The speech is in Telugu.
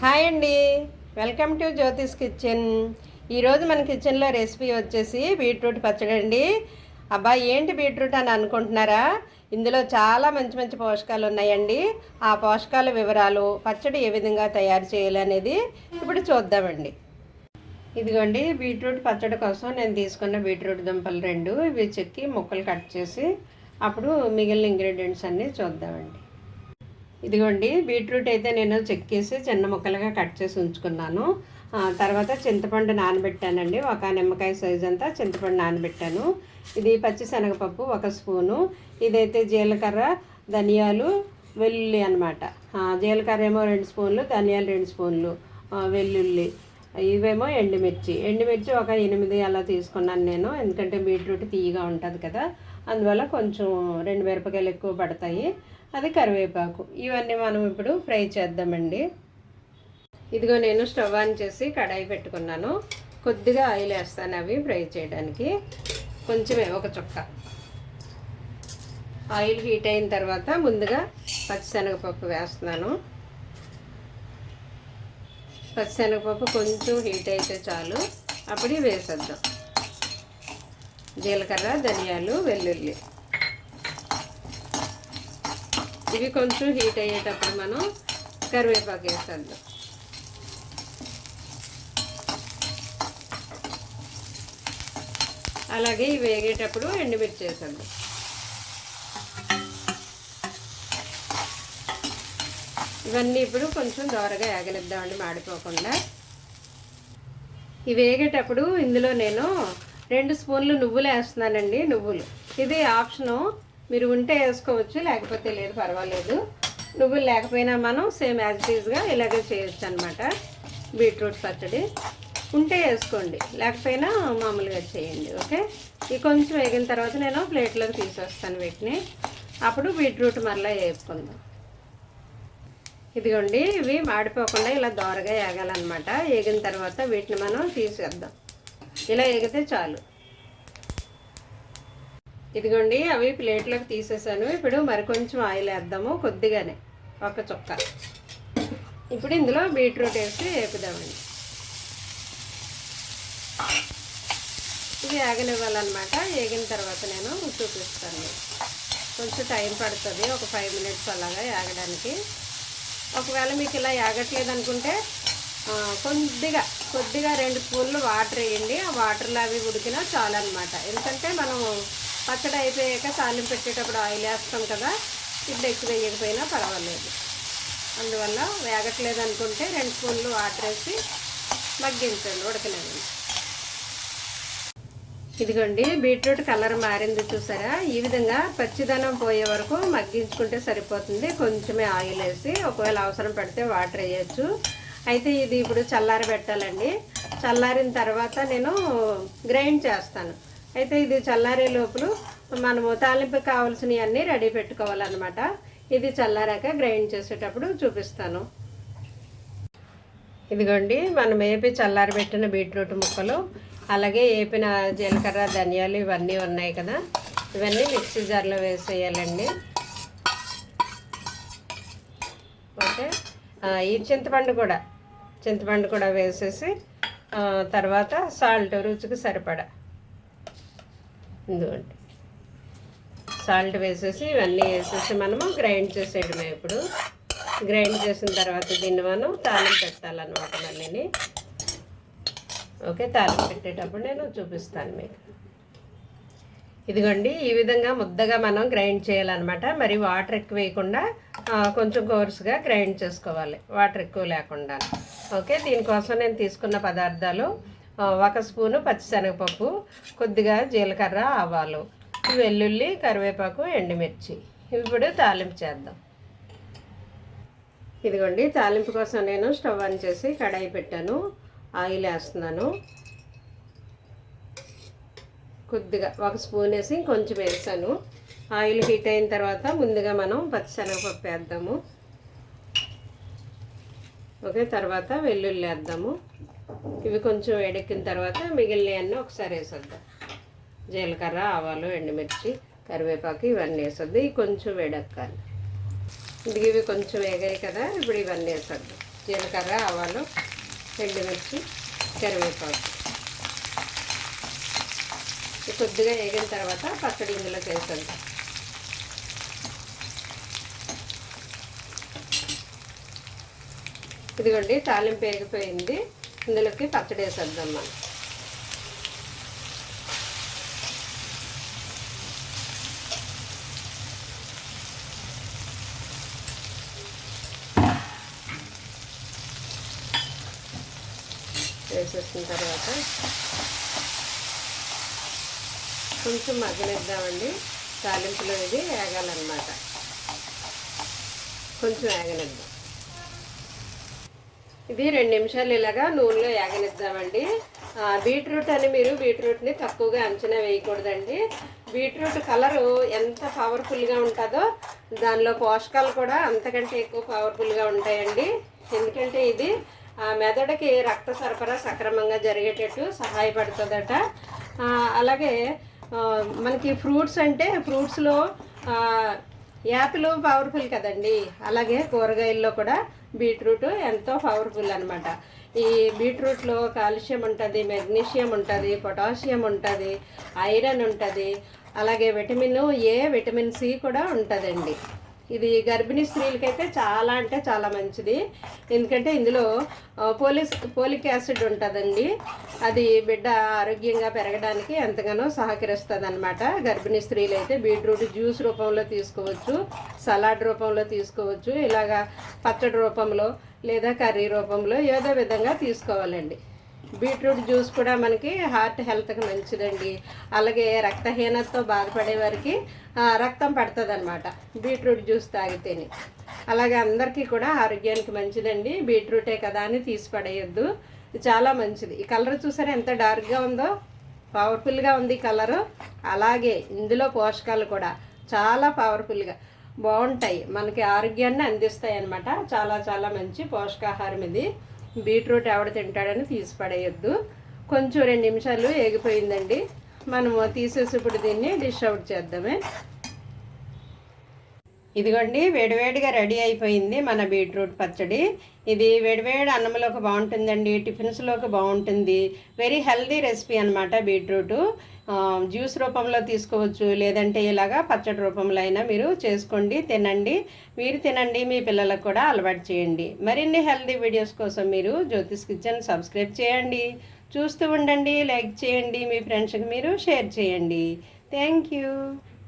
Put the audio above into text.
హాయ్ అండి. Welcome to Jyothish kitchen. ఈరోజు మన కిచెన్లో రెసిపీ వచ్చేసి బీట్రూట్ పచ్చడి అండి. అబ్బా ఏంటి బీట్రూట్ అని అనుకుంటున్నారా? ఇందులో చాలా మంచి మంచి పోషకాలు ఉన్నాయండి. ఆ పోషకాల వివరాలు పచ్చడి ఏ విధంగా తయారు చేయాలి అనేది ఇప్పుడు చూద్దామండి. ఇదిగోండి బీట్రూట్ పచ్చడి కోసం నేను తీసుకున్న బీట్రూట్ దుంపలు రెండు. ఇవి చెక్కి ముక్కలు కట్ చేసి అప్పుడు మిగిలిన ఇంగ్రీడియంట్స్ అన్నీ చూద్దామండి. ఇదిగోండి బీట్రూట్ అయితే నేను చెక్కేసి చిన్న ముక్కలుగా కట్ చేసి ఉంచుకున్నాను. తర్వాత చింతపండు నానబెట్టానండి. ఒక నిమ్మకాయ సైజ్ అంతా చింతపండు నానబెట్టాను. ఇది పచ్చిశనగపప్పు ఒక స్పూను. ఇదైతే జీలకర్ర ధనియాలు వెల్లుల్లి అనమాట జీలకర్ర ఏమో రెండు స్పూన్లు ధనియాలు రెండు స్పూన్లు వెల్లుల్లి. ఇవేమో ఎండుమిర్చి. ఎండుమిర్చి ఒక ఎనిమిది అలా తీసుకున్నాను నేను. ఎందుకంటే బీట్రూట్ తీయగా ఉంటుంది కదా. అందువల్ల కొంచెం రెండు మిరపకాయలు ఎక్కువ పడతాయి. అది కరివేపాకు. ఇవన్నీ మనం ఇప్పుడు ఫ్రై చేద్దామండి. ఇదిగో నేను స్టవ్ ఆన్ చేసి కడాయి పెట్టుకున్నాను. కొద్దిగా ఆయిల్ వేస్తాను అవి ఫ్రై చేయడానికి. కొంచెమే ఒక చుక్క. ఆయిల్ హీట్ అయిన తర్వాత ముందుగా పచ్చిశనగపప్పు వేస్తున్నాను. పచ్చిశనగపప్పు కొంచెం హీట్ అయితే చాలు. అప్పుడు వేసేద్దాం. జీలకర్ర ధనియాలు వెల్లుల్లి. ఇవి కొంచెం హీట్ అయ్యేటప్పుడు మనం కరివేపాకు వేసేద్దాం అలాగే ఇవి వేగేటప్పుడు ఎండుమిర్చి వేసేద్దాం ఇవన్నీ ఇప్పుడు కొంచెం దోరగా ఏగనిద్దామండి మాడిపోకుండా. ఇవి వేగేటప్పుడు ఇందులో నేను రెండు స్పూన్లు నువ్వులు వేస్తున్నానండి నువ్వులు. ఇది ఆప్షను మీరు ఉంటే వేసుకోవచ్చు లేకపోతే లేదు పర్వాలేదు. నువ్వులు లేకపోయినా మనం సేమ్ యాజ్ ఇట్ ఇలాగే చేయొచ్చు అనమాట బీట్రూట్ పచ్చడి. ఉంటే వేసుకోండి. లేకపోయినా మామూలుగా చేయండి ఓకే? ఇది కొంచెం వేగిన తర్వాత నేను ప్లేట్లోకి తీసేస్తాను వీటిని. అప్పుడు బీట్రూట్ మరలా వేసుకుందాం ఇదిగోండి ఇవి మాడిపోకుండా ఇలా దోరగా వేగాలన్నమాట వేగిన తర్వాత వీటిని మనం తీసేద్దాం. ఇలా వేగితే చాలు. ఇదిగోండి అవి ప్లేట్లోకి తీసేసాను. ఇప్పుడు మరికొంచెం ఆయిల్ వేద్దాము కొద్దిగానే ఒక చుక్క. ఇప్పుడు ఇందులో బీట్రూట్ వేసి వేపుదామండి. ఇది వేగనివ్వాలన్నమాట వేగిన తర్వాత నేను చూపిస్తాను. కొంచెం టైం పడుతుంది ఒక ఫైవ్ మినిట్స్ అలాగా వేగడానికి ఒకవేళ మీకు ఇలా యాగట్లేదు అనుకుంటే కొద్దిగా కొద్దిగా రెండు స్పూన్లు వాటర్ వేయండి. ఆ వాటర్లో అవి ఉడికినా చాలన్నమాట. ఎందుకంటే మనం పచ్చడి అయిపోయాక తాలింపు పెట్టేటప్పుడు ఆయిల్ వేస్తాం కదా. ఇప్పుడు ఎక్కువ వేయకపోయినా పర్వాలేదు. అందువల్ల వేగట్లేదు అనుకుంటే రెండు స్పూన్లు వాటర్ వేసి మగ్గించండి ఉడకలేదు ఇదిగోండి బీట్రూట్ కలర్ మారింది చూసారా? ఈ విధంగా పచ్చిదనం పోయే వరకు మగ్గించుకుంటే సరిపోతుంది. కొంచెమే ఆయిల్ వేసి ఒకవేళ అవసరం పడితే వాటర్ వేయచ్చు. అయితే ఇది ఇప్పుడు చల్లారి పెట్టాలండి చల్లారిన తర్వాత నేను గ్రైండ్ చేస్తాను. అయితే ఇది చల్లారే లోపల మనము తాలింపు కావాల్సినవి అన్నీ రెడీ పెట్టుకోవాలన్నమాట. ఇది చల్లారాక గ్రైండ్ చేసేటప్పుడు చూపిస్తాను. ఇదిగోండి మనం ఏపీ చల్లారి పెట్టిన బీట్రూట్ ముక్కలు అలాగే ఏపిన జీలకర్ర ధనియాలు ఇవన్నీ ఉన్నాయి కదా. ఇవన్నీ మిక్సీ జార్లో వేసేయాలండి. ఓకే. ఈ చింతపండు కూడా చింతపండు కూడా వేసేసి తర్వాత సాల్ట్ రుచికి సరిపడా. ఎందుకంటే సాల్ట్ వేసేసి ఇవన్నీ వేసేసి మనము గ్రైండ్ చేసేయడమే ఇప్పుడు. గ్రైండ్ చేసిన తర్వాత దీన్ని మనం తాళం పెట్టాలన్నమాట మళ్ళీని. ఓకే తాళం పెట్టేటప్పుడు నేను చూపిస్తాను మీకు. ఇదిగోండి ఈ విధంగా ముద్దగా మనం గ్రైండ్ చేయాలన్నమాట. మరి వాటర్ ఎక్కువ వేయకుండా కొంచెం కోర్సుగా గ్రైండ్ చేసుకోవాలి. వాటర్ ఎక్కువ లేకుండా ఓకే దీనికోసం నేను తీసుకున్న పదార్థాలు ఒక స్పూను పచ్చిశనగపప్పు కొద్దిగా జీలకర్ర ఆవాలు వెల్లుల్లి కరివేపాకు ఎండుమిర్చి. ఇప్పుడు తాలింపు చేద్దాం. ఇదిగోండి తాలింపు కోసం నేను స్టవ్ ఆన్ చేసి కడాయి పెట్టాను. ఆయిల్ వేస్తున్నాను. కొద్దిగా ఒక స్పూన్ వేసి కొంచెం వేసాను. ఆయిల్ హీట్ అయిన తర్వాత ముందుగా మనం పచ్చిశనగపప్పు వేద్దాము. ఓకే తర్వాత వెల్లుల్లి వేద్దాము. ఇవి కొంచెం వేడెక్కిన తర్వాత మిగిలినవన్నీ ఒకసారి వేసొద్దాం. జీలకర్ర ఆవాలు ఎండుమిర్చి కరివేపాకు ఇవన్నీ వేసొద్దు. ఇవి కొంచెం వేడెక్కాలి. ఇది ఇవి కొంచెం వేగాయి కదా ఇప్పుడు ఇవన్నీ వేసొద్దు. జీలకర్ర ఆవాలు ఎండుమిర్చి కరివేపాకు. కొద్దిగా వేగిన తర్వాత పచ్చడి ఇందులోకి వేసేద్దాం. ఇదిగోండి తాలింపు వేగిపోయింది. ఇందులోకి పచ్చడి వేసేద్దాం మనం. వేసేసిన తర్వాత కొంచెం మగ్గనిద్దామండి. తాలింపులో ఇది వేగాలన్నమాట. కొంచెం వేగనిద్దాం. ఇది రెండు నిమిషాలు ఇలాగా నూనెలో యాగనిద్దామండి. బీట్రూట్ అని మీరు బీట్రూట్ని తక్కువగా అంచనా వేయకూడదండి. బీట్రూట్ కలరు ఎంత పవర్ఫుల్గా ఉంటుందో దానిలో పోషకాలు కూడా అంతకంటే ఎక్కువ పవర్ఫుల్గా ఉంటాయండి. ఎందుకంటే ఇది ఆ, మెదడుకి రక్త సరఫరా సక్రమంగా జరిగేటట్టు సహాయపడుతుందట. అలాగే మనకి ఫ్రూట్స్ అంటే ఫ్రూట్స్లో యాపిల్ పవర్ఫుల్ కదండి. అలాగే కూరగాయల్లో కూడా బీట్రూట్ ఎంతో పవర్ఫుల్ అనమాట ఈ బీట్రూట్లో కాల్షియం ఉంటుంది మెగ్నీషియం ఉంటుంది పొటాషియం ఉంటుంది ఐరన్ ఉంటుంది అలాగే విటమిన్ ఏ విటమిన్ సి కూడా ఉంటుందండి. ఇది గర్భిణీ స్త్రీలకైతే చాలా అంటే చాలా మంచిది. ఎందుకంటే ఇందులో పోలిస్ పోలిక్ యాసిడ్ ఉంటుందండి. అది బిడ్డ ఆరోగ్యంగా పెరగడానికి ఎంతగానో సహకరిస్తుంది అనమాట గర్భిణీ స్త్రీలు అయితే బీట్రూట్ జ్యూస్ రూపంలో తీసుకోవచ్చు సలాడ్ రూపంలో తీసుకోవచ్చు ఇలాగా పచ్చడి రూపంలో లేదా కర్రీ రూపంలో ఏదో విధంగా తీసుకోవాలండి. బీట్రూట్ జ్యూస్ కూడా మనకి హార్ట్ హెల్త్కి మంచిదండి. అలాగే రక్తహీనతతో బాధపడే వారికి రక్తం పడుతుంది అనమాట బీట్రూట్ జ్యూస్ తాగితేనే. అలాగే అందరికీ కూడా ఆరోగ్యానికి మంచిదండి. బీట్రూటే కదా అని తీసి పడేయద్దు. చాలా మంచిది. ఈ కలర్ చూసారా ఎంత డార్క్గా ఉందో? పవర్ఫుల్గా ఉంది కలరు. అలాగే ఇందులో పోషకాలు కూడా చాలా పవర్ఫుల్గా బాగుంటాయి. మనకి ఆరోగ్యాన్ని అందిస్తాయి అన్నమాట చాలా చాలా మంచి పోషకాహారం ఇది. బీట్రూట్ ఎవడ తింటాడని తీసి పడేయొద్దు. కొంచెం రెండు నిమిషాలు ఏగిపోయిందండి. మనము తీసేసి ఇప్పుడు దీన్ని డిష్ అవుట్ చేద్దామే. ఇదిగోండి వేడివేడిగా రెడీ అయిపోయింది మన బీట్రూట్ పచ్చడి. ఇది వేడివేడి అన్నంలోకి బాగుంటుందండి టిఫిన్స్లోకి బాగుంటుంది. వెరీ హెల్దీ రెసిపీ అనమాట బీట్రూట్. జ్యూస్ రూపంలో తీసుకోవచ్చు లేదంటే ఇలాగా పచ్చడి రూపంలో అయినా మీరు చేసుకోండి తినండి. మీరు తినండి మీ పిల్లలకు కూడా అలవాటు చేయండి. మరిన్ని హెల్దీ వీడియోస్ కోసం మీరు జ్యోతిష్ కిచెన్ సబ్స్క్రైబ్ చేయండి. చూస్తూ ఉండండి లైక్ చేయండి మీ ఫ్రెండ్స్కి మీరు షేర్ చేయండి. Thank you